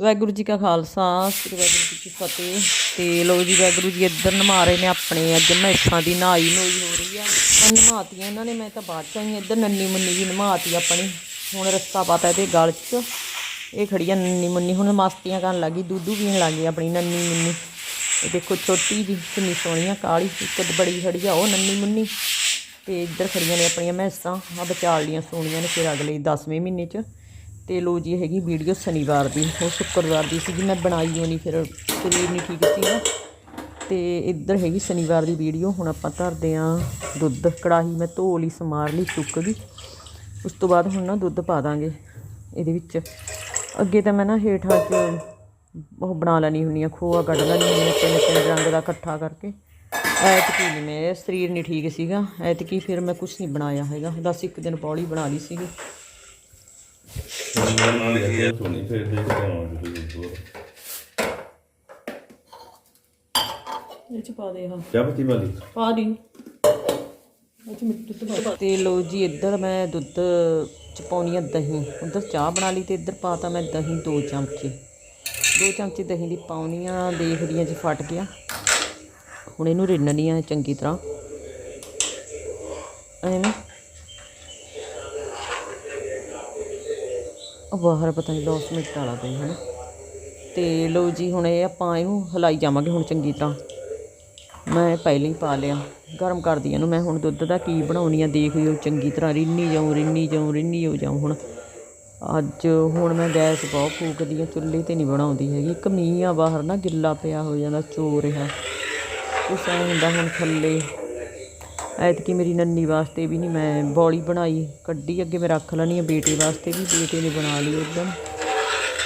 ਵਾਹਿਗੁਰੂ ਜੀ ਕਾ ਖਾਲਸਾ, ਸ੍ਰੀ ਵਾਹਿਗੁਰੂ ਜੀ ਕੀ ਫਤਿਹ। ਤੇ ਲੋ ਜੀ, ਵਾਹਿਗੁਰੂ ਜੀ ਇੱਧਰ ਨਮਾ ਰਹੇ ਨੇ ਆਪਣੇ, ਅੱਜ ਮੈਸਾਂ ਦੀ ਨਹਾਈ ਨੋਈ ਹੋ ਰਹੀ ਆ। ਉਹ ਨਮਾਤੀਆਂ ਇਹਨਾਂ ਨੇ, ਮੈਂ ਤਾਂ ਬਾਅਦ ਚ ਆਈ ਇੱਧਰ ਨੰਨੀ ਮੁੰਨੀ ਵੀ ਨਮਾਤੀ ਆਪਣੀ। ਹੁਣ ਰਸਤਾ ਪਤਾ ਤੇ ਗਲ 'ਚ। ਇਹ ਖੜੀ ਆ ਨੰਨੀ ਮੁੰਨੀ, ਹੁਣ ਮਸਤੀਆਂ ਕਰਨ ਲੱਗੀ, ਦੁੱਧੂ ਪੀਣ ਲੱਗੀ ਆਪਣੀ ਨੰਨੀ ਮੁੰਨੀ। ਇਹ ਦੇਖੋ ਛੋਟੀ ਜੀ ਕਿੰਨੀ ਸੋਹਣੀ ਆ, ਕਾਲੀ, ਇੱਕ ਬੜੀ ਖੜੀ ਆ ਉਹ ਨੰਨੀ ਮੁੰਨੀ। ਤੇ ਇੱਧਰ ਖੜੀਆਂ ਨੇ ਆਪਣੀਆਂ ਮੈਸਾਂ ਆ ਵਿਚਾਲ ਲੀਆਂ ਸੋਹਣੀਆਂ ਨੇ ਫਿਰ ਅਗਲੇ 10ਵੇਂ ਮਹੀਨੇ 'ਚ। ਤੇ ਲੋ ਜੀ ਹੈਗੀ ਵੀਡੀਓ ਸ਼ਨੀਵਾਰ ਦੀ ਉਹ ਸ਼ੁੱਕਰਵਾਰ ਦੀ ਸੀਗੀ, ਮੈਂ ਬਣਾਈ ਹੋਣੀ ਫਿਰ ਸਰੀਰ ਨਹੀਂ ਠੀਕ ਸੀ ਨਾ। ਤੇ ਇੱਧਰ ਹੈਗੀ ਸ਼ਨੀਵਾਰ ਦੀ ਵੀਡੀਓ, ਹੁਣ ਆਪਾਂ ਧਰਦੇ ਆ ਦੁੱਧ, ਕੜਾਹੀ ਮੈਂ ਧੋ ਲਈ, ਸਮਾਰ ਲਈ, ਸੁੱਕ ਗਈ। ਉਸ ਤੋਂ ਬਾਅਦ ਹੁਣ ਨਾ ਦੁੱਧ ਪਾ ਦਾਂਗੇ ਇਹਦੇ ਵਿੱਚ। ਅੱਗੇ ਤਾਂ ਮੈਂ ਨਾ ਹੇਠਾਂ 'ਚ ਉਹ ਬਣਾ ਲੈਣੀ ਹੁੰਦੀ ਆ, ਖੋਆ ਕੱਢ ਲੈਣੀ ਹੁੰਦੀ ਆ, ਤਿੰਨ ਤਿੰਨ ਰੰਗ ਦਾ ਇਕੱਠਾ ਕਰਕੇ। ਐਤਕੀ ਨਹੀਂ ਮੇਰੇ ਸਰੀਰ ਨਹੀਂ ਠੀਕ ਸੀਗਾ, ਐਤਕੀ ਫਿਰ ਮੈਂ ਕੁਝ ਨਹੀਂ ਬਣਾਇਆ ਹੈਗਾ। ਬਸ ਇੱਕ ਦਿਨ ਪੌਲੀ ਬਣਾ ਲਈ ਸੀਗੀ। ਨਾਲ ਨਾਲ ਇਹ ਸੁਣੀ ਫਿਰ ਦੇਖ ਕੇ ਆਵਾਂਗੇ ਕੋਈ ਹੋਰ ਇਹ ਚ ਪਾ ਦੇ ਹਾਂ ਚਾਹ ਪੱਤੀ ਵਾਲੀ ਪਾ ਦੀ ਇਹ ਚ ਮਿੱਟੀ ਤੇ ਪਾ ਤੇ ਲੋ ਜੀ ਇੱਧਰ ਮੈਂ ਦੁੱਧ ਚ ਪਾਉਣੀ ਆ ਦਹੀਂ। ਉੱਧਰ ਚਾਹ ਬਣਾ ਲਈ ਤੇ ਇੱਧਰ ਪਾਤਾ ਮੈਂ ਦਹੀਂ ਦੋ ਚਮਚੇ। ਦੋ ਚਮਚੇ ਦਹੀਂ ਦੀ ਪਾਉਣੀ ਆ ਦੇਖਦੀ ਆ ਜੇ ਫਟ ਗਿਆ। ਹੁਣ ਇਹਨੂੰ ਰਿੰਨਣੀ ਆ ਚੰਗੀ ਤਰ੍ਹਾਂ। ਐਵੇਂ। ਉਹ ਬਾਹਰ ਪਤਾ ਨਹੀਂ 10 ਮਿੰਟ ਵਾਲਾ ਪਈ ਹੈ ਨਾ ਤੇ ਲੋ ਜੀ, ਹੁਣ ਇਹ ਆਪਾਂ ਇਹਨੂੰ ਹਲਾਈ ਜਾਵਾਂਗੇ ਹੁਣ ਚੰਗੀ ਤਰ੍ਹਾਂ ਮੈਂ ਪਹਿਲਾਂ ਹੀ ਪਾ ਲਿਆ, ਗਰਮ ਕਰਦੀ ਇਹਨੂੰ। ਮੈਂ ਹੁਣ ਦੁੱਧ ਦਾ ਕੀ ਬਣਾਉਣੀ ਆ, ਦੇਖ ਲਿਓ ਚੰਗੀ ਤਰ੍ਹਾਂ। ਰਿੰਨੀ ਜਾਉਂ ਰਿੰਨੀ ਜਾਉਂ ਰਿੰਨੀ ਹੋ ਜਾਉ ਹੁਣ। ਅੱਜ ਹੁਣ ਮੈਂ ਗੈਸ ਬਹੁਤ ਫੂਕਦੀ ਆ, ਚੁੱਲ੍ਹੇ ਤੇ ਨਹੀਂ ਬਣਾਉਂਦੀ ਹੈਗੀ। ਇੱਕ ਮੀਂਹ ਆ ਬਾਹਰ ਨਾ, ਗਿੱਲਾ ਪਿਆ ਹੋ ਜਾਂਦਾ ਚੋ ਰਿਹਾ ਕੁਛ ਐਂ ਹੁੰਦਾ ਹੁਣ ਥੱਲੇ। ਐਤਕੀ ਮੇਰੀ ਨੰਨੀ ਵਾਸਤੇ ਵੀ ਨਹੀਂ ਮੈਂ ਬੌਲੀ ਬਣਾਈ, ਕੱਢੀ ਅੱਗੇ, ਮੈਂ ਰੱਖ ਲੈਣੀ ਆ ਬੇਟੇ ਵਾਸਤੇ ਵੀ, ਬੇਟੇ ਨੇ ਬਣਾ ਲਈ ਉਦੋਂ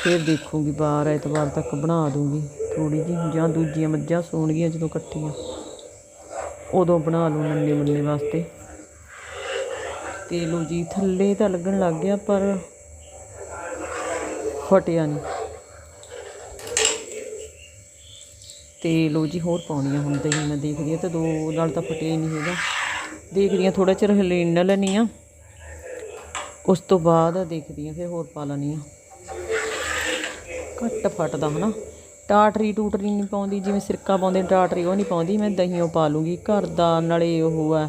ਫਿਰ ਦੇਖੂੰਗੀ, ਬਾਰ ਐਤਵਾਰ ਤੱਕ ਬਣਾ ਦੂੰਗੀ ਥੋੜੀ ਜਿਹੀ, ਜਾਂ ਦੂਜੀਆਂ ਮੱਝਾਂ ਸੌਣਗੀਆਂ ਜਦੋਂ ਇਕੱਠੀਆਂ ਉਦੋਂ ਬਣਾ ਲੂ ਨੰਨੇ ਮੁੰਨੇ ਵਾਸਤੇ। ਤੇ ਲੋ ਜੀ, ਥੱਲੇ ਤਾਂ ਲੱਗਣ ਲੱਗ ਗਿਆ, ਪਰ ਫਟਿਆ ਨਹੀਂ ਤੇ ਲੋ ਜੀ, ਹੋਰ ਪਾਉਣੀਆਂ ਹੁਣ ਤਾਂ ਮੈਂ ਦੇਖਦੀ ਆ ਤਾਂ ਦੋ ਨਾਲ ਤਾਂ ਫਟਿਆ ਹੀ ਨਹੀਂ ਹੈਗਾ। ਦੇਖਦੀ ਆ ਥੋੜਾ ਚਿਰ ਹਲੇਣ ਲੈਣੀ ਆ ਉਸ ਤੋਂ ਬਾਅਦ ਦੇਖਦੀ ਆ ਫਿਰ ਹੋਰ ਪਾ ਲੈਣੀ ਆ ਘੱਟ ਫਟਦਾ ਹਨਾ। ਟਾਟਰੀ ਟੂਟਰੀ ਨਹੀਂ ਪਾਉਂਦੀ, ਜਿਵੇਂ ਸਿਰਕਾ ਪਾਉਂਦੇ ਟਾਟਰੀ ਉਹ ਨਹੀਂ ਪਾਉਂਦੀ, ਮੈਂ ਦਹੀਂਓ ਪਾ ਲੂੰਗੀ। ਘਰ ਦਾ ਨਾਲੇ ਉਹ ਆ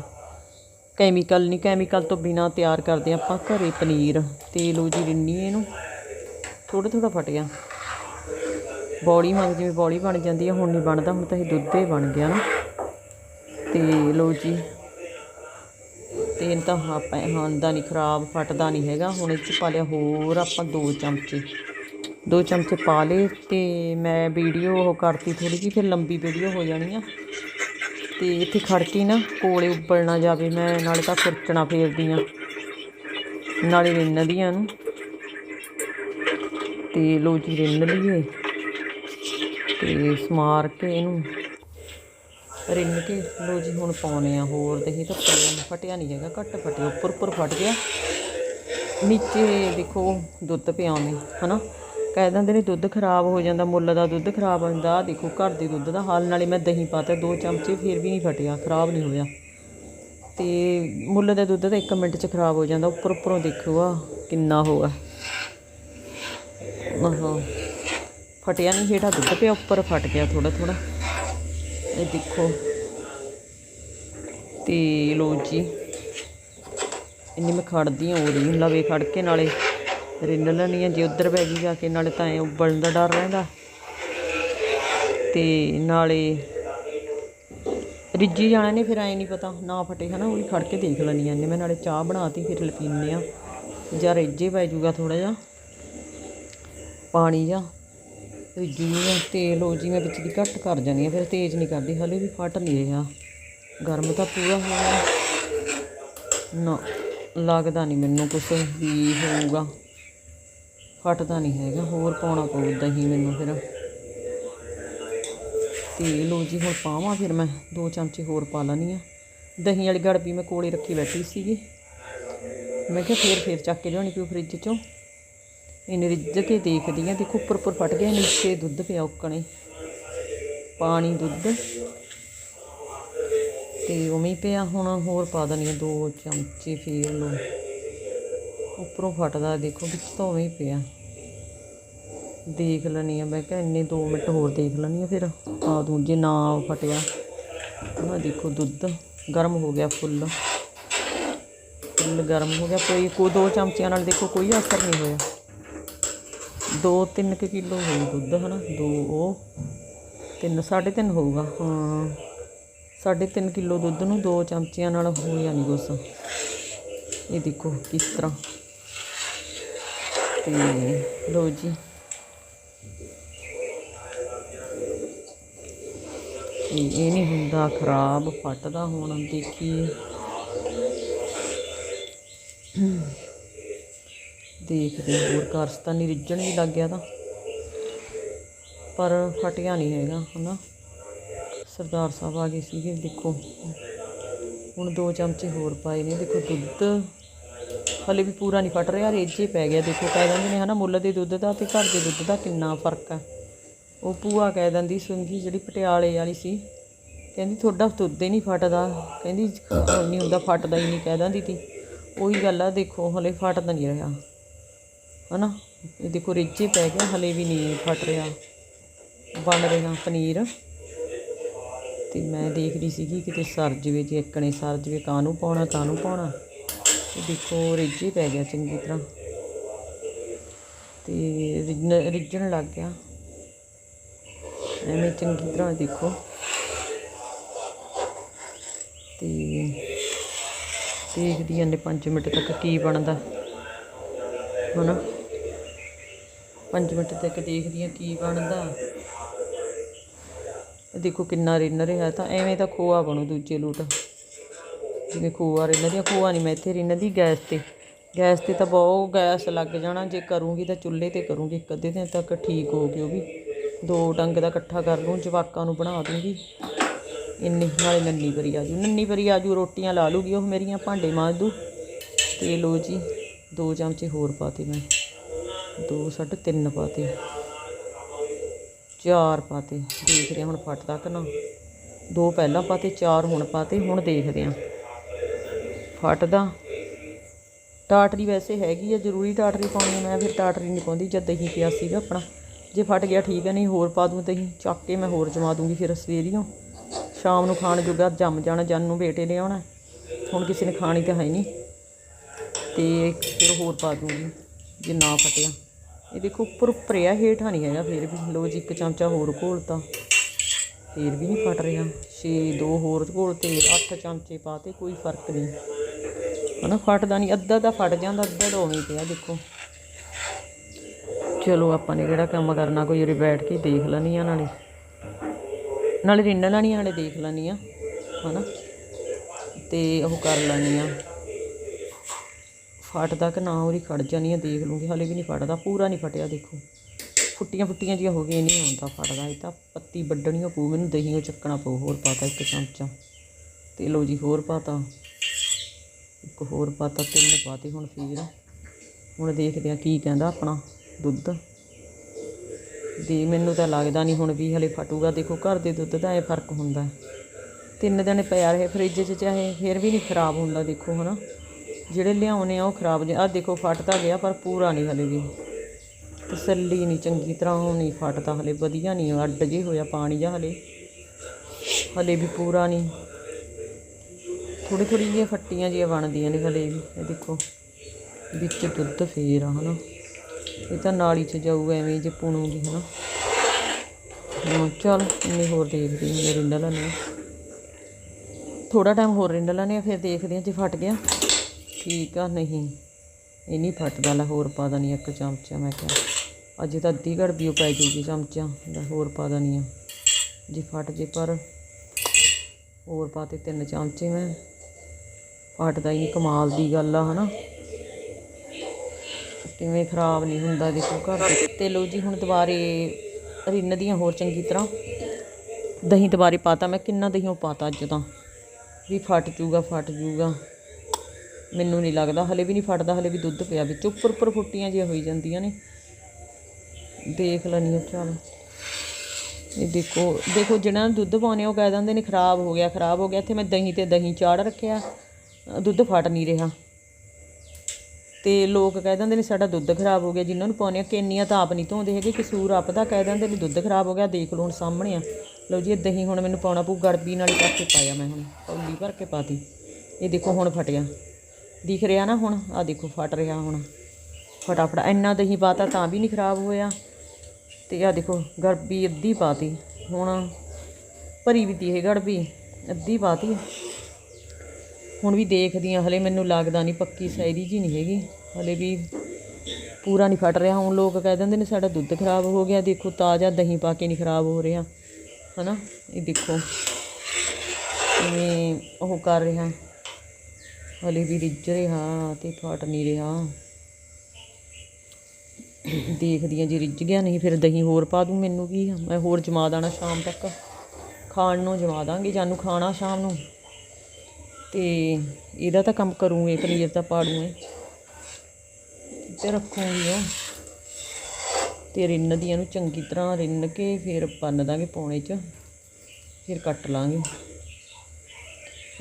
ਕੈਮੀਕਲ ਨਹੀਂ ਕੈਮੀਕਲ ਤੋਂ ਬਿਨਾ ਤਿਆਰ ਕਰਦੇ ਹਾਂ ਆਪਾਂ ਘਰੇ ਪਨੀਰ ਤੇ ਲੋ ਜੀ ਰਿੰਨੀ ਇਹਨੂੰ। ਥੋੜਾ ਥੋੜਾ ਫਟ ਗਿਆ। ਬੌਲੀ ਮੰਗ ਜਿਵੇਂ ਬੌਲੀ ਬਣ ਜਾਂਦੀ ਹੈ, ਹੁਣ ਨਹੀਂ ਬਣਦਾ, ਹੁਣ ਤਾਂ ਇਹ ਦੁੱਧ ਹੀ ਬਣ ਗਿਆ ਨਾ। ਤੇ ਲੋ ਜੀ ਤੇਲ ਤਾਂ ਆਪਾਂ ਹਾਂਦਾ ਨਹੀਂ ਖਰਾਬ ਫਟਦਾ ਨਹੀਂ ਹੈਗਾ। ਹੁਣ ਇਹ 'ਚ ਪਾ ਲਿਆ ਹੋਰ ਆਪਾਂ ਦੋ ਚਮਚੇ। ਦੋ ਚਮਚੇ ਪਾ ਲਏ ਤੇ ਮੈਂ ਵੀਡੀਓ ਉਹ ਕਰਤੀ ਥੋੜੀ ਜਿਹੀ, ਫਿਰ ਲੰਬੀ ਵੀਡੀਓ ਹੋ ਜਾਣੀ ਆ। ਤੇ ਇੱਥੇ ਖੜ ਕੇ ਨਾ ਕੋਲੇ ਉੱਬਲ ਨਾ ਜਾਵੇ, ਮੈਂ ਨਾਲੇ ਤਾਂ ਖੁਰਚਣਾ ਫੇਰਦੀ ਆ। ਨਾਲੇ ਰਿੰਨਦੀਆਂ ਨੂੰ ਤੇ ਲੋ ਜੀ, ਰਿੰਨ ਲਈਏ। ਤੇ ਸਮਾਰ ਕੇ ਇਹਨੂੰ ਰਿੰਨ ਕੇ ਲੋ ਜੀ ਹੁਣ ਪਾਉਣੇ ਆ ਹੋਰ ਦਹੀਂ ਤਾਂ ਫਟਿਆ ਫਟਿਆ ਨਹੀਂ ਹੈਗਾ, ਘੱਟ ਫਟਿਆ, ਉੱਪਰ ਉੱਪਰ ਫਟ ਗਿਆ। ਨੀਚੇ ਦੇਖੋ ਦੁੱਧ ਪਿਆ ਉਹਨੇ, ਹਨਾ? ਕਹਿ ਦਿੰਦੇ ਨੇ ਦੁੱਧ ਖਰਾਬ ਹੋ ਜਾਂਦਾ, ਮੁੱਲ ਦਾ ਦੁੱਧ ਖਰਾਬ ਹੁੰਦਾ ਦੇਖੋ ਘਰ ਦੇ ਦੁੱਧ ਦਾ ਹਾਲ, ਨਾਲੇ ਮੈਂ ਦਹੀਂ ਪਾਤਾ, ਦੋ ਚਮਚੇ ਫਿਰ ਵੀ ਨਹੀਂ ਫਟਿਆ, ਖਰਾਬ ਨਹੀਂ ਹੋਇਆ। ਤੇ ਮੁੱਲ ਦਾ ਦੁੱਧ ਤਾਂ 1 ਮਿੰਟ 'ਚ ਖਰਾਬ ਹੋ ਜਾਂਦਾ, ਉੱਪਰ ਉੱਪਰੋਂ ਦੇਖੋ ਆ ਕਿੰਨਾ ਹੋਇਆ ਆਹਾਂ, ਫਟਿਆ ਨਹੀਂ, ਜਿਹੜਾ ਦੁੱਧ ਪਿਆ, ਉੱਪਰ ਫਟ ਗਿਆ ਥੋੜਾ ਥੋੜਾ ਇਹ ਦੇਖੋ। ਤੇ ਲੋ ਜੀ। ਇੰਨੀ ਮੈਂ ਖੜਦੀ ਹਾਂ ਉਹਦੀ ਲਵੇ ਖੜ ਕੇ ਨਾਲੇ ਰਿੰਨ ਲੈਣੀ ਆ, ਜੇ ਉੱਧਰ ਪੈ ਗਈ ਜਾ ਕੇ ਨਾਲੇ ਤਾਂ ਐ ਉਬਲਣ ਦਾ ਡਰ ਰਹਿੰਦਾ। ਤੇ ਨਾਲੇ ਰਿੱਜੀ ਜਾਣਾ ਨੇ, ਫਿਰ ਐ ਨਹੀਂ ਪਤਾ, ਨਾ ਫਟੇ, ਹਨਾ, ਉਹ ਵੀ ਖੜ ਕੇ ਦੇਖ ਲੈਣੀ ਆ ਇਹਨੇ। ਮੈਂ ਨਾਲੇ ਚਾਹ ਬਣਾਤੀ, ਫਿਰ ਲਪੀਨੇ ਆ। ਜਾਂ ਰਿੱਜੇ ਪੈ ਜੂਗਾ ਥੋੜਾ ਜਿਹਾ। ਪਾਣੀ ਜਾਂ ਰਿੱਜੂਗਾ ਤੇਲ ਹੋ ਜੀ, ਮੈਂ ਵਿੱਚ ਦੀ ਘੱਟ ਕਰ ਜਾਂਦੀ ਆ ਫਿਰ ਤੇਜ਼ ਨਹੀਂ ਕਰਦੀ, ਹਲੇ ਵੀ ਫਟ ਨਹੀਂ ਰਿਹਾ। ਗਰਮ ਤਾਂ ਪੂਰਾ ਹੋਇਆ ਨਾ, ਲੱਗਦਾ ਨਹੀਂ ਮੈਨੂੰ ਕੁਛ ਵੀ ਹੋਊਗਾ। ਫਟਦਾ ਨਹੀਂ ਹੈਗਾ, ਹੋਰ ਪਾਉਣਾ ਪਊ ਦਹੀਂ ਮੈਨੂੰ ਫਿਰ। ਤੇ ਲੋ ਜੀ, ਹੁਣ ਪਾਵਾਂ ਫਿਰ ਮੈਂ, ਦੋ ਚਮਚੇ ਹੋਰ ਪਾ ਲੈਣੀ ਆ ਦਹੀਂ ਵਾਲੀ ਗੜਬੀ ਮੈਂ ਕੋਲੇ ਰੱਖੀ ਬੈਠੀ ਸੀਗੀ। ਮੈਂ ਕਿਹਾ ਫੇਰ ਫੇਰ ਚੱਕ ਕੇ ਲਿਆਉਣੀ ਪਊ ਫ੍ਰਿਜ ਚੋਂ। ਇਹਨੇ ਰਿੱਝ ਕੇ ਦੇਖਦੀ ਆ, ਦੇਖੋ ਉੱਪਰ ਉੱਪਰ ਫਟ ਗਿਆ ਨੀਚੇ ਦੁੱਧ ਪਿਆ ਉੱਕਣੇ। ਪਾਣੀ, ਦੁੱਧ। ਤੇ ਉਵੇਂ ਹੀ ਪਿਆ, ਹੁਣ ਹੋਰ ਪਾ ਦਣੀ ਦੋ ਚਮਚੇ ਫੇਰ ਲੋ ਉੱਪਰੋਂ ਫਟਦਾ, ਦੇਖੋ ਵਿੱਚ ਤਾਂ ਉਵੇਂ ਹੀ ਪਿਆ। ਦੇਖ ਲੈਣੀ ਆ, ਮੈਂ ਕਿਹਾ ਇੰਨੇ 2 ਮਿੰਟ ਹੋਰ ਦੇਖ ਲੈਣੀ ਆ, ਫਿਰ ਪਾ ਦੂੰ, ਜੇ ਨਾ ਫਟਿਆ। ਆਹ ਦੇਖੋ ਦੁੱਧ, ਗਰਮ ਹੋ ਗਿਆ ਫੁੱਲ। ਫੁੱਲ ਗਰਮ ਹੋ ਗਿਆ, ਕੋਈ ਕੋ ਦੋ ਚਮਚਿਆਂ ਨਾਲ ਦੇਖੋ ਕੋਈ ਅਸਰ ਨਹੀਂ ਹੋਇਆ। 2-3 ਕਿਲੋ ਹੋਈ ਦੁੱਧ ਹਨਾ? ਦੋ ਉਹ ਤਿੰਨ ਸਾਢੇ ਤਿੰਨ ਹੋਊਗਾ। ਹਾਂ। ਸਾਢੇ ਤਿੰਨ ਕਿਲੋ ਦੁੱਧ ਨੂੰ ਦੋ ਚਮਚਿਆਂ ਨਾਲ ਹੋਇਆ ਨਹੀਂ ਕੁਛ। ਇਹ ਦੇਖੋ ਕਿਸ ਤਰ੍ਹਾਂ। ਤੇ ਲੋ ਜੀ। ਇਹ ਨਹੀਂ ਹੁੰਦਾ ਖਰਾਬ ਫਟਦਾ ਹੁਣ ਦੇਖੀਏ। ਦੇਖਦੇ ਹਾਂ, ਹੋਰ ਕਾਰਸਤਾਨੀ ਰਿੱਝਣ ਵੀ ਲੱਗ ਗਿਆ ਤਾਂ। ਪਰ ਫਟਿਆ ਨਹੀਂ ਹੈਗਾ, ਹਨਾ। ਸਰਦਾਰ ਸਾਹਿਬ ਆ ਗਏ ਸੀਗੇ, ਦੇਖੋ। ਹੁਣ ਦੋ ਚਮਚੇ ਹੋਰ ਪਾਏ ਨੇ, ਦੇਖੋ ਦੁੱਧ। ਹਲੇ ਵੀ ਪੂਰਾ ਨਹੀਂ ਫਟ ਰਿਹਾ, ਰੇਜੇ ਪੈ ਗਿਆ, ਦੇਖੋ, ਕਹਿ ਦਿੰਦੇ ਨੇ, ਹਨਾ, ਮੁੱਲ ਦੇ ਦੁੱਧ ਦਾ ਤੇ ਘਰ ਦੇ ਦੁੱਧ ਦਾ ਕਿੰਨਾ ਫ਼ਰਕ ਹੈ। ਉਹ ਭੂਆ ਕਹਿ ਦਿੰਦੀ, ਸੁੰਗੀ ਜਿਹੜੀ ਪਟਿਆਲੇ ਵਾਲੀ ਸੀ। ਕਹਿੰਦੀ, ਤੁਹਾਡਾ ਦੁੱਧ ਹੀ ਨਹੀਂ ਫਟਦਾ। ਕਹਿੰਦੀ ਨਹੀਂ ਹੁੰਦਾ, ਫਟਦਾ ਹੀ ਨਹੀਂ ਕਹਿ ਦਿੰਦੀ ਤੀ। ਉਹੀ ਗੱਲ ਆ, ਦੇਖੋ, ਹਲੇ ਫਟਦਾ ਨਹੀਂ ਰਿਹਾ। ਹਨਾ? ਇਹ ਦੇਖੋ ਰਿੱਝੇ ਪੈ ਗਿਆ, ਹਲੇ ਵੀ ਨਹੀਂ ਫਟ ਰਿਹਾ। ਬਣ ਰਿਹਾ ਪਨੀਰ। ਤੇ ਮੈਂ ਦੇਖਦੀ ਸੀਗੀ ਕਿਤੇ ਸਰ ਜਵੇ ਜੇ ਇੱਕਣੇ ਸਰ ਜਵੇ ਕਾਹਨੂੰ ਪਾਉਣਾ ਕਾਹਨੂੰ ਪਾਉਣਾ? ਇਹ ਦੇਖੋ, ਰਿੱਝੇ ਪੈ ਗਿਆ ਚੰਗੀ ਤਰ੍ਹਾਂ। ਤੇ ਰਿੱਝਣ- ਲੱਗ ਗਿਆ। ਐਵੇਂ ਚੰਗੀ ਤਰ੍ਹਾਂ ਦੇਖੋ। ਤੇ ਦੇਖਦੀ ਹਾਂ 5 ਮਿੰਟ ਤੱਕ ਕੀ ਬਣਦਾ। ਹਨਾ? 5 ਮਿੰਟ ਤੱਕ ਦੇਖਦੀ ਹਾਂ ਕੀ ਬਣਦਾ। ਦੇਖੋ ਕਿੰਨਾ ਰਿੰਨ ਰਿਹਾ ਤਾਂ ਐਵੇਂ ਤਾਂ ਖੋਆ ਬਣੂ ਦੂਜੇ ਲੂਟ। ਜਿਵੇਂ ਖੋਆ ਰਿੰਨ ਦੀ, ਖੋਆ ਨਹੀਂ ਮੈਂ ਇੱਥੇ ਰਿੰਨਦੀ ਗੈਸ ਤੇ। ਗੈਸ ਤੇ ਤਾਂ ਬਹੁਤ ਗੈਸ ਲੱਗ ਜਾਣਾ, ਜੇ ਕਰੂੰਗੀ ਤਾਂ ਚੁੱਲ੍ਹੇ ਤੇ ਕਰੂੰਗੀ। ਇੱਕ ਅੱਧੇ ਦਿਨ ਤੱਕ ਠੀਕ ਹੋ ਗਈ ਉਹ ਵੀ। ਦੋ ਡੰਗ ਦਾ ਇਕੱਠਾ ਕਰ ਲੂੰ, ਜਵਾਕਾਂ ਨੂੰ ਬਣਾ ਦੂੰਗੀ। ਇੰਨੀ, ਨਾਲੇ ਨੰਨੀ ਪਰੀ ਆਜੂ। ਨੰਨੀ ਪਰੀ ਆਜੂ, ਰੋਟੀਆਂ ਲਾ ਲੂਗੀ, ਉਹ ਮੇਰੀਆਂ ਭਾਂਡੇ ਮਾਂਜ। ਦੂ ਤੇ ਲੋ ਜੀ, ਦੋ ਚਮਚੇ ਹੋਰ ਪਾਤੇ ਮੈਂ। ਦੋ ਸਾਢੇ ਤਿੰਨ ਪਾਤੇ। ਚਾਰ ਪਾਤੇ। ਦੇਖ ਰਿਹਾ ਹੁਣ ਫਟਦਾ ਕਿ ਨਾ। ਦੋ ਪਹਿਲਾਂ ਪਾਤੇ, ਚਾਰ ਹੁਣ ਪਾਤੇ, ਹੁਣ ਦੇਖਦੇ ਹਾਂ। ਫਟਦਾ। ਟਾਟਰੀ ਵੈਸੇ ਹੈਗੀ ਆ, ਜ਼ਰੂਰੀ ਟਾਟਰੀ ਪਾਉਣੀ ਮੈਂ ਫਿਰ ਟਾਟਰੀ ਨਹੀਂ ਪਾਉਂਦੀ, ਜਦ ਦਹੀਂ ਪਿਆ ਸੀਗਾ ਆਪਣਾ। ਜੇ ਫਟ ਗਿਆ ਠੀਕ ਹੈ ਨਹੀਂ ਹੋਰ ਪਾ ਦੂੰ ਦਹੀਂ, ਚੱਕ ਕੇ ਮੈਂ ਹੋਰ ਜਮਾ ਦੂੰਗੀ ਫਿਰ ਸਵੇਰੀਓ। ਸ਼ਾਮ ਨੂੰ ਖਾਣ ਜੋਗਾ ਜੰਮ ਜਾਣਾ, ਜਨ ਨੂੰ ਬੇਟੇ ਨੇ ਆਉਣਾ। ਹੁਣ ਕਿਸੇ ਨੇ ਖਾਣੀ ਤਾਂ ਹੈ ਨਹੀਂ। ਤੇ ਫਿਰ ਹੋਰ ਪਾ ਦੂੰਗੀ, ਜੇ ਨਾ ਫਟਿਆ। ਇਹ ਦੇਖੋ ਉੱਪਰ ਉੱਪਰ ਆ ਹੇਠਾਂ ਨਹੀਂ ਹੈਗਾ ਫਿਰ ਵੀ। ਲੋ ਜੀ, ਇੱਕ ਚਮਚਾ ਹੋਰ ਘੋਲਤਾ ਫਿਰ ਵੀ ਨਹੀਂ ਫਟ ਰਿਹਾ। ਛੇ, ਦੋ ਹੋਰ ਘੋਲ ਤੇ 8 ਚਮਚੇ ਪਾਤੇ ਕੋਈ ਫ਼ਰਕ ਨਹੀਂ। ਹਨਾ, ਫਟਦਾ ਨਹੀਂ। ਅੱਧਾ ਤਾਂ ਫਟ ਜਾਂਦਾ, ਅੱਧਾ ਤਾਂ ਉਵੇਂ ਪਿਆ, ਦੇਖੋ। ਚਲੋ, ਆਪਾਂ ਨੇ ਕਿਹੜਾ ਕੰਮ ਕਰਨਾ? ਕੋਈ ਉਰੇ ਬੈਠ ਕੇ ਦੇਖ ਲੈਣੀ ਆ ਨਾਲੇ। ਨਾਲੇ ਰਿੰਨ ਲੈਣੀ ਆ, ਨਾਲੇ ਦੇਖ ਲੈਣੀ ਆ। ਹਨਾ, ਤੇ ਉਹ ਕਰ ਲੈਣੀ ਆ। ਫਟਦਾ ਕਿ ਨਾ ਉਹਦੀ ਖੜ ਜਾਣੀ ਆ, ਦੇਖ ਲੂੰਗੀ। ਹਲੇ ਵੀ ਨਹੀਂ ਫਟਦਾ, ਪੂਰਾ ਨਹੀਂ ਫਟਿਆ, ਦੇਖੋ। ਫੁੱਟੀਆਂ ਫੁੱਟੀਆਂ ਜਿਹੀਆਂ ਹੋ ਗਈਆਂ, ਨਹੀਂ ਆਉਂਦਾ ਫਟਦਾ। ਇਹ ਤਾਂ ਪੱਤੀ ਵੱਢਣੀ ਓ ਪਊ, ਮੈਨੂੰ ਦਹੀਂ ਉਹ ਚੱਕਣਾ ਪਊ, ਹੋਰ ਪਾਤਾ ਇੱਕ ਚਮਚਾ। ਤੇ ਲਓ ਜੀ, ਹੋਰ ਪਾਤਾ। ਇੱਕ ਹੋਰ ਪਾਤਾ, ਤਿੰਨ ਪਾਤੇ ਹੁਣ ਫੇਰ। ਹੁਣ ਦੇਖਦੇ ਆ ਕੀ ਕਹਿੰਦਾ ਆਪਣਾ ਦੁੱਧ। ਦੇ, ਮੈਨੂੰ ਤਾਂ ਲੱਗਦਾ ਨਹੀਂ ਹੁਣ ਵੀ ਹਲੇ ਫਟੂਗਾ। ਦੇਖੋ, ਘਰ ਦੇ ਦੁੱਧ ਦਾ ਇਹ ਫ਼ਰਕ ਹੁੰਦਾ। ਤਿੰਨ ਦਿਨ ਪਿਆ ਰਹੇ ਫ੍ਰਿਜ 'ਚ, ਚਾਹੇ ਫਿਰ ਵੀ ਨਹੀਂ ਖਰਾਬ ਹੁੰਦਾ, ਦੇਖੋ, ਹਨਾ। ਜਿਹੜੇ ਲਿਆਉਨੇ ਆ ਉਹ ਖਰਾਬ ਜੇ। ਆਹ ਦੇਖੋ ਫਟਦਾ ਗਿਆ, ਪਰ ਪੂਰਾ ਨਹੀਂ ਹਲੇ ਵੀ। ਤਸੱਲੀ ਨਹੀਂ, ਚੰਗੀ ਤਰ੍ਹਾਂ ਉਹ ਨਹੀਂ ਫਟਦਾ ਹਲੇ, ਵਧੀਆ ਨਹੀਂ ਅੱਡ ਜੇ ਹੋਇਆ ਪਾਣੀ ਜਾਂ ਹਲੇ। ਹਲੇ ਵੀ ਪੂਰਾ ਨਹੀਂ। ਥੋੜੀ ਥੋੜੀ ਜਿਹੀਆਂ ਫੱਟੀਆਂ ਜਿਹੀਆਂ ਬਣਦੀਆਂ ਨੇ ਹਲੇ ਵੀ। ਇਹ ਦੇਖੋ, ਵਿੱਚ ਦੁੱਧ ਫੇਰ ਆ, ਹਨਾ। ਇਹ ਤਾਂ ਨਾਲੀ 'ਚ ਜਾਊ ਐਵੇਂ ਜੇ ਪੁਣੂਗੀ, ਹਨਾ। ਹਾਂ ਚਲ ਇੰਨੀ ਹੋਰ ਦੇਖਦੀ ਹਾਂ ਰਿੰਡਾ ਲੈਣੇ ਥੋੜਾ ਟਾਈਮ ਹੋਰ ਰਿੰਡਾ ਲੈਣੇ ਆ, ਫਿਰ ਦੇਖਦੇ ਹਾਂ ਜੇ ਫਟ ਗਿਆ। ਠੀਕ ਆ, ਨਹੀਂ। ਇਹ ਨਹੀਂ ਫਟਦਾ, ਲੈ ਹੋਰ ਪਾ ਦਣੀ ਇੱਕ ਚਮਚਾ, ਮੈਂ ਕਿਹਾ। ਅਜੇ ਤਾਂ ਅੱਧੀ ਘੜ ਵੀ ਉਹ ਪੈ ਜੂਗੀ ਚਮਚਾ, ਲੈ ਹੋਰ ਪਾ ਦਣੀ ਆ। ਜੇ ਫਟ ਜੇ ਪਰ, ਹੋਰ ਪਾਤੇ ਤਿੰਨ ਚਮਚੇ ਮੈਂ। ਫਟਦਾ ਹੀ ਨਹੀਂ, ਕਮਾਲ ਦੀ ਗੱਲ ਆ, ਹਨਾ। ਕਿਵੇਂ ਖਰਾਬ ਨਹੀਂ ਹੁੰਦਾ ਦੇਖੋ ਘਰ ਦੇ। ਤੇ ਲੋ ਜੀ, ਹੁਣ ਦੁਬਾਰੇ ਰਿੰਨ ਦੀਆਂ ਹੋਰ ਚੰਗੀ ਤਰ੍ਹਾਂ। ਦਹੀਂ ਦੁਬਾਰੇ ਪਾਤਾ, ਮੈਂ ਕਿੰਨਾ ਦਹੀਂ ਉਹ ਪਾਤਾ ਅੱਜ ਤਾਂ। ਵੀ ਫਟ ਜੂਗਾ ਫਟ ਜੂਗਾ। ਮੈਨੂੰ ਨਹੀਂ ਲੱਗਦਾ, ਹਲੇ ਵੀ ਨਹੀਂ ਫਟਦਾ, ਹਲੇ ਵੀ ਦੁੱਧ ਪਿਆ ਵਿੱਚ। ਉੱਪਰ ਉੱਪਰ ਫੁੱਟੀਆਂ ਜਿਹੀਆਂ ਹੋਈ ਜਾਂਦੀਆਂ ਨੇ। ਦੇਖ ਲੈਣੀ ਆ ਚੱਲ। ਇਹ ਦੇਖੋ ਦੇਖੋ ਜਿਹਨਾਂ ਨੂੰ ਦੁੱਧ ਪਾਉਣੇ ਉਹ ਕਹਿ ਦਿੰਦੇ ਨੇ ਖਰਾਬ ਹੋ ਗਿਆ, ਖਰਾਬ ਹੋ ਗਿਆ। ਇੱਥੇ ਮੈਂ ਦਹੀਂ ਤੇ ਦਹੀਂ ਚਾੜ ਰੱਖਿਆ। ਦੁੱਧ ਫਟ ਨਹੀਂ ਰਿਹਾ। ਤੇ ਲੋਕ ਕਹਿ ਦਿੰਦੇ ਨੇ, ਸਾਡਾ ਦੁੱਧ ਖਰਾਬ ਹੋ ਗਿਆ। ਜਿਨ੍ਹਾਂ ਨੂੰ ਪਾਉਂਦੇ ਆ, ਕੇਨੀਆਂ ਤਾਂ ਆਪ ਨਹੀਂ ਧੋਂਦੇ ਹੈਗੇ। ਕਸੂਰ ਆਪ ਦਾ ਕਹਿ ਦਿੰਦੇ ਨੇ, ਦੁੱਧ ਖਰਾਬ ਹੋ ਗਿਆ, ਦੇਖ ਲਓ ਹੁਣ ਸਾਹਮਣੇ ਆ। ਲਓ ਜੀ, ਇਹ ਦਹੀਂ ਹੁਣ ਮੈਨੂੰ ਪਾਉਣਾ ਪਊ ਗੜਬੀ ਨਾਲ ਹੀ ਕਰਕੇ ਪਾਇਆ ਮੈਂ ਹੁਣ। ਕੌਲੀ ਭਰ ਕੇ ਪਾਤੀ। ਇਹ ਦੇਖੋ ਹੁਣ ਫਟਿਆ। ਦਿਖ ਰਿਹਾ ਨਾ ਹੁਣ। ਆ ਦੇਖੋ, ਫਟ ਰਿਹਾ ਹੁਣ। ਫਟਾਫਟ ਇੰਨਾ ਦਹੀਂ ਪਾਤਾ ਤਾਂ ਵੀ ਨਹੀਂ ਖਰਾਬ ਹੋਇਆ। ਤੇ ਆ ਦੇਖੋ, ਗੜਬੀ ਅੱਧੀ ਪਾਤੀ। ਹੁਣ ਭਰੀ ਵੀ ਤੀ ਇਹ ਗੜਬੀ, ਅੱਧੀ ਪਾਤੀ। ਹੁਣ ਵੀ ਦੇਖਦੀ ਆ, ਹਲੇ ਮੈਨੂੰ ਲੱਗਦਾ ਨਹੀਂ ਪੱਕੀ ਸਾਇਰੀ ਜੀ ਨਹੀਂ ਹੈਗੀ। ਹਲੇ ਵੀ ਪੂਰਾ ਨਹੀਂ ਫਟ ਰਿਹਾ। ਹੁਣ ਲੋਕ ਕਹਿ ਦਿੰਦੇ ਨੇ ਸਾਡਾ ਦੁੱਧ ਖਰਾਬ ਹੋ ਗਿਆ। ਦੇਖੋ, ਤਾਜ਼ਾ ਦਹੀਂ ਪਾ ਕੇ ਨਹੀਂ ਖਰਾਬ ਹੋ ਰਿਹਾ। ਹਨਾ? ਇਹ ਦੇਖੋ, ਕਿਵੇਂ ਉਹ ਕਰ ਰਿਹਾ। ਹਲੇ ਵੀ ਰਿੱਝ ਰਿਹਾ ਤੇ ਫਟ ਨਹੀਂ ਰਿਹਾ ਦੇਖਦੀ ਆ ਜੇ ਰਿੱਝ ਗਿਆ ਨਹੀਂ, ਫਿਰ ਦਹੀਂ ਹੋਰ ਪਾ ਦੂੰ ਮੈਨੂੰ ਕੀ ਮੈਂ ਹੋਰ ਜਮਾ ਦੇਣਾ ਸ਼ਾਮ ਤੱਕ। ਖਾਣ ਨੂੰ ਜਮਾ ਦਾਂਗੀ, ਜਾਨੂੰ ਖਾਣਾ ਸ਼ਾਮ ਨੂੰ। ਤੇ ਇਹਦਾ ਤਾਂ ਕੰਮ ਕਰੂੰਗੇ, ਪਨੀਰ ਤਾਂ ਪਾੜੂਗੇ ਤੇ ਰੱਖੂੰਗੀ ਉਹ। ਤੇ ਰਿੰਨ ਦੀਆਂ ਨੂੰ ਚੰਗੀ ਤਰ੍ਹਾਂ ਰਿੰਨ ਕੇ ਫਿਰ ਪੰਨ ਦਾਂਗੇ ਪੌਣੇ 'ਚ। ਫਿਰ ਕੱਟ ਲਾਂਗੇ।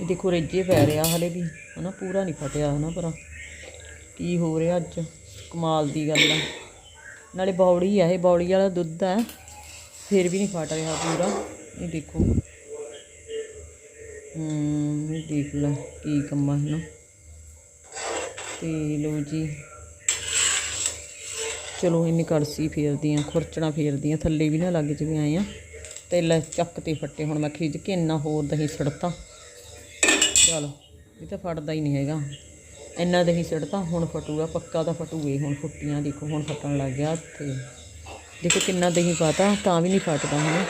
ਇਹ ਦੇਖੋ ਰੇਜੇ ਪੈ ਰਿਹਾ ਹਲੇ ਵੀ, ਹਨਾ, ਪੂਰਾ ਨਹੀਂ ਫਟਿਆ ਹਨਾ ਪਰ ਕੀ ਹੋ ਰਿਹਾ ਅੱਜ? ਕਮਾਲ ਦੀ ਗੱਲ ਆ। ਨਾਲੇ ਬੌੜੀ ਆ ਇਹ, ਬੌੜੀ ਵਾਲਾ ਦੁੱਧ ਆ, ਫਿਰ ਵੀ ਨਹੀਂ ਫਟ ਰਿਹਾ ਪੂਰਾ। ਇਹ ਦੇਖੋ। ਹੂੰ, ਇਹ ਦੇਖ ਲੈ ਕੀ ਕੰਮਾ ਹੈ ਨਾ ਤੇ ਲੋ ਜੀ। ਚਲੋ, ਇੰਨੀ ਕੜਸੀ ਫੇਰਦੀਆਂ, ਖੁਰਚਣਾ ਫੇਰਦੀਆਂ, ਥੱਲੇ ਵੀ ਨਾ ਲੱਗ ਜਵੇ ਆਏ ਆ। ਤੇ ਲੈ ਚੱਕ ਤੇ ਫੱਟੇ ਹੁਣ ਮੈਂ ਖਿੱਚ ਕੇ ਇੰਨਾ ਹੋਰ ਦਹੀਂ ਸੜਤਾ ਚਲੋ, ਇਹ ਤਾਂ ਫਟਦਾ ਹੀ ਨਹੀਂ ਹੈਗਾ। ਇੰਨਾ ਦਹੀਂ ਸੜਤਾ, ਹੁਣ ਫਟੂਗਾ ਪੱਕਾ ਤਾਂ ਫਟੂਗੇ ਹੁਣ, ਫੁੱਟੀਆਂ ਦੇਖੋ, ਹੁਣ ਫਟਣ ਲੱਗ ਗਿਆ ਤੇ ਦੇਖੋ ਕਿੰਨਾ ਦਹੀਂ ਪਾਤਾ, ਤਾਂ ਵੀ ਨਹੀਂ ਫਟਦਾ ਹੁਣ।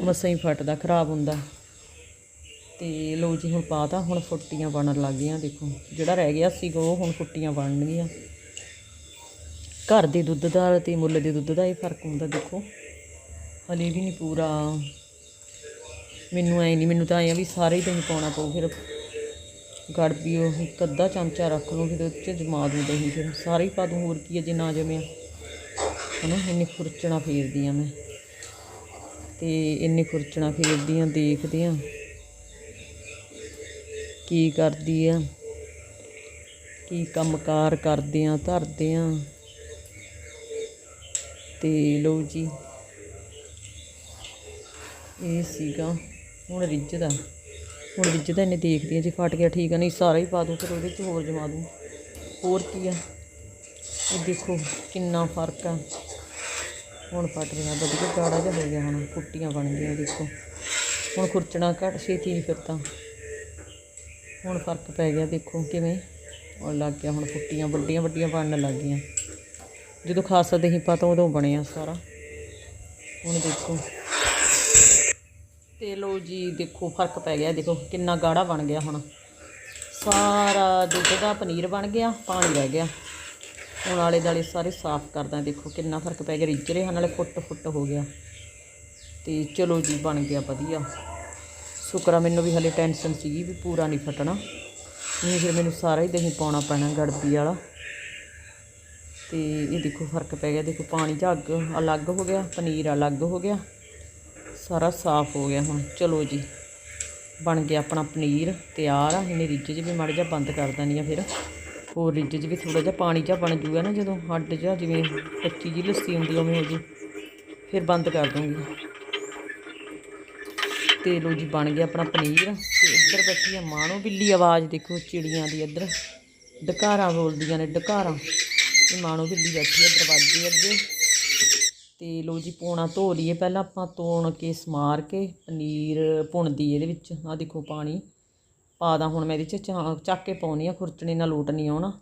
ਮਸਾਂ ਹੀ ਫਟਦਾ, ਖਰਾਬ ਹੁੰਦਾ। ਤੇ ਲੋ ਜੀ, ਹੁਣ ਪਾਤਾ, ਹੁਣ ਫੁੱਟੀਆਂ ਬਣਨ ਲੱਗ ਗਈਆਂ, ਦੇਖੋ। ਜਿਹੜਾ ਰਹਿ ਗਿਆ ਸੀਗਾ ਉਹ ਹੁਣ ਫੁੱਟੀਆਂ ਬਣਨਗੀਆਂ। ਘਰ ਦੇ ਦੁੱਧ ਦਾ ਤੇ ਮੁੱਲ ਦੇ ਦੁੱਧ ਦਾ ਇਹ ਫ਼ਰਕ ਹੁੰਦਾ, ਦੇਖੋ। ਹਲੇ ਵੀ ਨਹੀਂ ਪੂਰਾ ਮੈਨੂੰ ਐ ਨਹੀਂ ਮੈਨੂੰ ਤਾਂ ਐਂ ਆ ਵੀ ਸਾਰੇ ਹੀ ਦਹੀਂ ਪਾਉਣਾ ਪਊ, ਫਿਰ ਗੜਬੀ ਉਹ ਇੱਕ ਅੱਧਾ ਚਮਚਾ ਰੱਖ ਲਓ, ਫਿਰ ਉਹ 'ਚ ਜਮਾ ਦੂੰ ਦਹੀਂ, ਫਿਰ ਸਾਰੇ ਹੀ ਪਾ ਦੂੰ ਹੋਰ ਕੀ ਹੈ ਜੇ ਨਾ ਜਮਿਆ। ਹਨਾ, ਇੰਨੇ ਖੁਰਚਣਾ ਫੇਰਦੀ ਆ ਮੈਂ। ਤੇ ਇੰਨੇ ਖੁਰਚਣਾ ਫੇਰਦੀ ਆ, ਦੇਖਦੀ ਆ ਕੀ ਕਰਦੀ ਆ, ਕੀ ਕੰਮਕਾਰ ਕਰਦੇ ਆ, ਧਰਦੇ ਆ। ਤੇ ਲਓ ਜੀ, ਇਹ ਸੀਗਾ ਹੁਣ ਰਿੱਝਦਾ ਹੁਣ ਰਿੱਝਦਾ ਇਹਨੇ ਦੇਖਦੀ ਆ ਜੇ ਫਟ ਗਿਆ, ਠੀਕ ਆ, ਨਹੀਂ ਸਾਰਾ ਹੀ ਪਾ ਦੂੰ, ਫਿਰ ਉਹਦੇ 'ਚ ਹੋਰ ਜਮਾ ਦੂੰ। ਹੋਰ ਕੀ ਆ? ਇਹ ਦੇਖੋ ਕਿੰਨਾ ਫ਼ਰਕ ਆ। ਹੁਣ ਫਟ ਰਿਹਾ ਵਧੀਆ ਗਾੜਾ ਜਿਹਾ ਹੋ ਗਿਆ ਹੁਣ, ਕੁੱਟੀਆਂ ਬਣ ਗਈਆਂ, ਦੇਖੋ। ਹੁਣ ਖੁਰਚਣਾ ਘੱਟ, ਛੇਤੀ ਨਹੀਂ ਫਿਰਦਾ। ਹੁਣ ਫ਼ਰਕ ਪੈ ਗਿਆ, ਦੇਖੋ ਕਿਵੇਂ ਉਹ ਲੱਗ ਗਿਆ, ਹੁਣ ਫੁੱਟੀਆਂ ਵੱਡੀਆਂ ਵੱਡੀਆਂ ਬਣਨ ਲੱਗ ਗਈਆਂ। ਜਦੋਂ ਖਾਸਾ ਦਹੀਂ ਪਤਾ ਉਦੋਂ ਬਣਿਆ ਸਾਰਾ। ਹੁਣ ਦੇਖੋ। ਤੇ ਲੋ ਜੀ, ਦੇਖੋ, ਫ਼ਰਕ ਪੈ ਗਿਆ, ਦੇਖੋ, ਕਿੰਨਾ ਗਾੜਾ ਬਣ ਗਿਆ ਹੁਣ। ਸਾਰਾ ਦੁੱਧ ਦਾ ਪਨੀਰ ਬਣ ਗਿਆ, ਪਾਣੀ ਰਹਿ ਗਿਆ। ਹੁਣ ਆਲੇ ਦਾਲੇ ਸਾਰੇ ਸਾਫ਼ ਕਰਦਾ, ਦੇਖੋ, ਕਿੰਨਾ ਫ਼ਰਕ ਪੈ ਗਿਆ, ਰਿੱਝ ਰਿਹਾ ਨਾਲੇ ਫੁੱਟ ਫੁੱਟ ਹੋ ਗਿਆ। ਤੇ ਚਲੋ ਜੀ, ਬਣ ਗਿਆ ਵਧੀਆ। ਸ਼ੁਕਰਾ, ਮੈਨੂੰ ਵੀ ਹਲੇ ਟੈਨਸ਼ਨ ਸੀਗੀ ਵੀ ਪੂਰਾ ਨਹੀਂ ਫਟਣਾ। ਨਹੀਂ, ਫਿਰ ਮੈਨੂੰ ਸਾਰਾ ਹੀ ਦਹੀਂ ਪਾਉਣਾ ਪੈਣਾ, ਗੜਬੀ ਵਾਲਾ। ਤੇ ਇਹ ਦੇਖੋ, ਫ਼ਰਕ ਪੈ ਗਿਆ, ਦੇਖੋ, ਪਾਣੀ ਝੱਗ ਅਲੱਗ ਹੋ ਗਿਆ, ਪਨੀਰ ਅਲੱਗ ਹੋ ਗਿਆ। ਸਾਰਾ ਸਾਫ਼ ਹੋ ਗਿਆ ਹੁਣ। ਚਲੋ ਜੀ, ਬਣ ਗਿਆ ਆਪਣਾ ਪਨੀਰ ਤਿਆਰ ਆ। ਇਹਨੇ ਰਿੱਜ 'ਚ ਵੀ ਮੜ ਜਾ ਬੰਦ ਕਰ ਦਿੰਦੀ ਆ ਫਿਰ। ਹੋਰ ਰਿੱਜ 'ਚ ਵੀ ਥੋੜਾ ਜਿਹਾ ਪਾਣੀ ਜਿਹਾ ਬਣ ਜੂਗਾ ਨਾ ਜਦੋਂ ਹੱਡ ਜਿਹਾ, ਜਿਵੇਂ ਕੱਚੀ ਜੀ ਲੱਸੀ ਹੁੰਦੀ ਉਵੇਂ ਹੋ ਜੀ। ਫਿਰ ਬੰਦ ਕਰ ਦੂੰਗੀ ਤੇ ਲੋ ਜੀ, ਬਣ ਗਿਆ ਆਪਣਾ ਪਨੀਰ। ਤੇ ਇੱਧਰ ਬੈਠੀ ਆ ਮਾਣੋ ਬਿੱਲੀ ਆਵਾਜ਼, ਦੇਖੋ ਚਿੜੀਆਂ ਦੀ ਇੱਧਰ। ਡਕਾਰਾਂ ਬੋਲਦੀਆਂ ਨੇ, ਡਕਾਰਾਂ। ਇਹ ਮਾਣੋ ਬਿੱਲੀ ਬੈਠੀ ਆ ਦਰਵਾਜ਼ੇ ਅੱਗੇ। ਤੇ ਲੋ ਜੀ, ਪੋਣਾ ਧੋ ਲਈਏ ਪਹਿਲਾਂ ਆਪਾਂ ਤੋਣ ਕੇ ਸਮਾਰ ਕੇ ਪਨੀਰ ਭੁੰਨਦੀ ਇਹਦੇ ਵਿੱਚ। ਆ ਦੇਖੋ ਪਾਣੀ ਪਾਦਾ ਹੁਣ ਮੈਂ ਇਹਦੇ ਚ ਚਾ- ਚੱਕ ਕੇ ਪਾਉਣੀ ਆ, ਖੁਰਚਣੇ ਨਾਲ ਲੋਟ ਨਹੀਂ ਆਉਣਾ।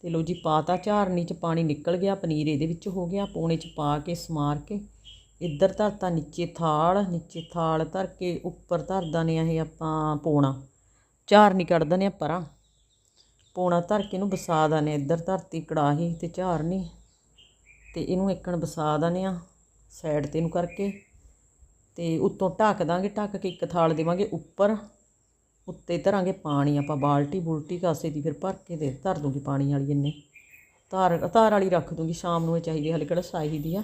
ਤੇ ਲੋ ਜੀ ਪਾਤਾ ਝਾਰਨੀ ਚ ਪਾਣੀ ਨਿਕਲ ਗਿਆ, ਪਨੀਰ ਇਹਦੇ ਵਿੱਚ ਹੋ ਗਿਆ, ਪੋਣੇ ਚ ਪਾ ਕੇ ਸਮਾਰ ਕੇ ਇੱਧਰ ਧਰਤਾ ਨੀਚੇ ਥਾਲ ਨੀਚੇ ਥਾਲ ਧਰ ਕੇ ਉੱਪਰ ਧਰਦਾ ਨੇ ਇਹ ਆਪਾਂ ਪੋਣਾ। ਝਾਰਨੀ ਕੱਢ ਦਨੇ ਆ ਪਰਾਂ। ਪੋਣਾ ਧਰ ਕੇ ਇਹਨੂੰ ਵਸਾ ਦਨੇ ਇੱਧਰ ਧਰਤੀ ਕੜਾਹੀ ਤੇ ਝਾਰਨੀ। ਤੇ ਇਹਨੂੰ ਇੱਕਣ ਵਸਾ ਦਨੇ ਆ ਸਾਈਡ ਤੇ ਇਹਨੂੰ ਕਰਕੇ ਤੇ ਉੱਤੋਂ ਢੱਕ ਦਾਂਗੇ, ਢੱਕ ਕੇ ਇੱਕ ਥਾਲ ਦੇਵਾਂਗੇ ਉੱਪਰ। ਉੱਤੇ ਧਰਾਂਗੇ ਪਾਣੀ, ਆਪਾਂ ਬਾਲਟੀ ਬੁਲਟੀ ਕਾਸੇ ਦੀ ਫਿਰ ਭਰ ਕੇ ਦੇ ਧਰ ਦੂੰਗੀ ਪਾਣੀ ਵਾਲੀ ਇੰਨੇ। ਧਾਰ ਧਾਰ ਵਾਲੀ ਰੱਖ ਦੂੰਗੀ, ਸ਼ਾਮ ਨੂੰ ਇਹ ਚਾਹੀਦੀ ਹਲੇ ਕਿਹੜਾ ਸਾਈ ਦੀ ਆ।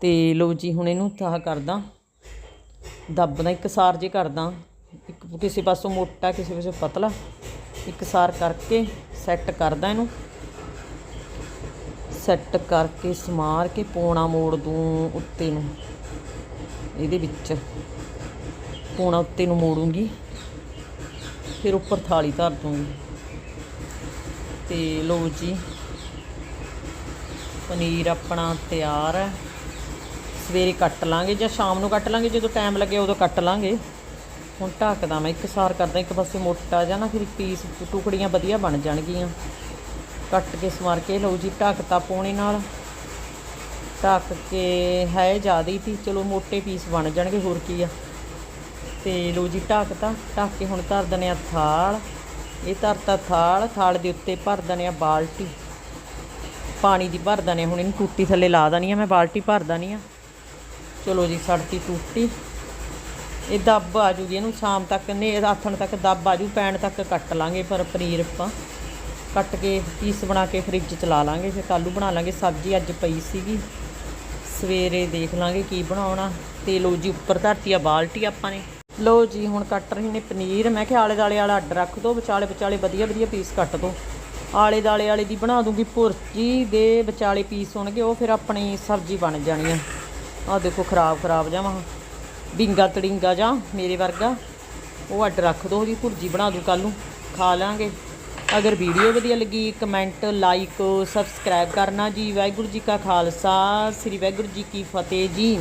ਤੇ ਲੋ ਜੀ, ਹੁਣ ਇਹਨੂੰ ਤਾਹ ਕਰਦਾ। ਦੱਬਦਾ, ਇੱਕ ਸਾਰ ਜੇ ਕਰਦਾ। ਇੱਕ ਕਿਸੇ ਪਾਸੋਂ ਮੋਟਾ, ਕਿਸੇ ਪਾਸੋਂ ਪਤਲਾ। ਇੱਕ ਸਾਰ ਕਰਕੇ ਸੈੱਟ ਕਰਦਾ ਇਹਨੂੰ। ਸੈੱਟ ਕਰਕੇ ਸਮਾਰ ਕੇ ਪੋਣਾ ਮੋੜ ਦੂੰ ਉੱਤੇ ਨੂੰ। ਇਹਦੇ ਵਿੱਚ ਪੋਣਾ ਉੱਤੇ ਨੂੰ ਮੋੜੂੰਗੀ, ਫਿਰ ਉੱਪਰ ਥਾਲੀ ਧਰ ਦੂੰਗੀ। ਤੇ ਲਓ ਜੀ, ਪਨੀਰ ਆਪਣਾ ਤਿਆਰ ਹੈ। ਸਵੇਰੇ ਕੱਟ ਲਾਂਗੇ ਜਾਂ ਸ਼ਾਮ ਨੂੰ ਕੱਟ ਲਾਂਗੇ, ਜਦੋਂ ਟਾਈਮ ਲੱਗੇ ਉਦੋਂ ਕੱਟ ਲਾਂਗੇ। ਹੁਣ ਢੱਕਦਾ ਮੈਂ, ਇੱਕ ਸਾਰ ਕਰਦਾ, ਇੱਕ ਪਾਸੇ ਮੋਟਾ ਜਾਂ ਨਾ, ਫਿਰ ਪੀਸ ਟੁਕੜੀਆਂ ਵਧੀਆ ਬਣ ਜਾਣਗੀਆਂ। ਕੱਟ ਕੇ ਸਮਾਰ ਕੇ ਲਓ ਜੀ ਢੱਕਤਾ ਪੋਣੇ ਨਾਲ। ਢੱਕ ਕੇ ਹੈ ਜ਼ਿਆਦਾ ਹੀ ਤੀ ਚਲੋ ਮੋਟੇ ਪੀਸ ਬਣ ਜਾਣਗੇ, ਹੋਰ ਕੀ ਆ। ਤੇ ਲਓ ਜੀ ਢੱਕਤਾ ਢੱਕ ਕੇ ਹੁਣ ਧਰ ਦਨੇ ਆ ਥਾਲ। ਇਹ ਧਰਤਾ ਥਾਲ ਥਾਲ ਦੇ ਉੱਤੇ ਭਰ ਦਨੇ ਆ ਬਾਲਟੀ। ਪਾਣੀ ਦੀ ਭਰ ਦਨੇ ਹੁਣ ਇਹਨੂੰ ਟੂਟੀ ਥੱਲੇ ਲਾ ਦਨੀ ਆ, ਮੈਂ ਬਾਲਟੀ ਭਰ ਦਨੀ ਆ। ਚਲੋ ਜੀ, ਸੜਤੀ ਟੂਟੀ। ਇਹ ਦੱਬ ਆ ਜੂਗੀ, ਇਹਨੂੰ ਸ਼ਾਮ ਤੱਕ ਨੇ ਆਥਣ ਤੱਕ ਦੱਬ ਆ ਜੂ, ਪੈਣ ਤੱਕ ਕੱਟ ਲਾਂਗੇ, ਪਰ ਪਨੀਰ ਆਪਾਂ। ਕੱਟ ਕੇ ਪੀਸ ਬਣਾ ਕੇ ਫ੍ਰਿਜ ਚ ਲਾ ਲਾਂਗੇ, ਫਿਰ ਕੱਲੂ ਬਣਾ ਲਾਂਗੇ। ਸਬਜ਼ੀ ਅੱਜ ਪਈ ਸੀਗੀ। ਸਵੇਰੇ ਦੇਖ ਲਾਂਗੇ ਕੀ ਬਣਾਉਣਾ। ਤੇ ਲੋ ਜੀ, ਉੱਪਰ ਧਰਤੀ ਆ ਬਾਲਟੀ ਆਪਾਂ ਨੇ। ਲੋ ਜੀ, ਹੁਣ ਕੱਟ ਰਹੇ ਨੇ ਪਨੀਰ। ਮੈਂ ਕਿਹਾ ਆਲੇ ਦਾਲੇ ਵਾਲਾ ਅੱਡ ਰੱਖ ਦੋ, ਵਿਚਾਲੇ ਵਿਚਾਲੇ ਵਧੀਆ ਵਧੀਆ ਪੀਸ ਕੱਟ ਦੋ। ਆਲੇ ਦਾਲੇ ਵਾਲੇ ਦੀ ਬਣਾ ਦੂੰਗੀ ਭੁਰਜੀ ਦੇ ਵਿਚਾਲੇ ਪੀਸ ਹੋਣਗੇ, ਉਹ ਫਿਰ ਆਪਣੀ ਸਬਜ਼ੀ ਬਣ ਜਾਣੀ ਆ। ਆਹ ਦੇਖੋ, ਖਰਾਬ ਖਰਾਬ ਜਾਵਾਂ। ਡਿੰਗਾ ਤੜਿੰਗਾ ਜਾਂ ਮੇਰੇ ਵਰਗਾ। ਉਹ ਅੱਡ ਰੱਖ ਦੋ, ਉਹਦੀ ਭੁਰਜੀ ਬਣਾ ਦੂੰ ਕੱਲ ਨੂੰ। ਖਾ ਲਾਂਗੇ। ਅਗਰ ਵੀਡੀਓ ਵਧੀਆ ਲੱਗੀ ਕਮੈਂਟ ਲਾਈਕ ਸਬਸਕ੍ਰਾਈਬ ਕਰਨਾ ਜੀ। ਵਾਹਿਗੁਰੂ ਜੀ ਕਾ ਖਾਲਸਾ, ਸ੍ਰੀ ਵਾਹਿਗੁਰੂ ਜੀ ਕੀ ਫਤਿਹ ਜੀ।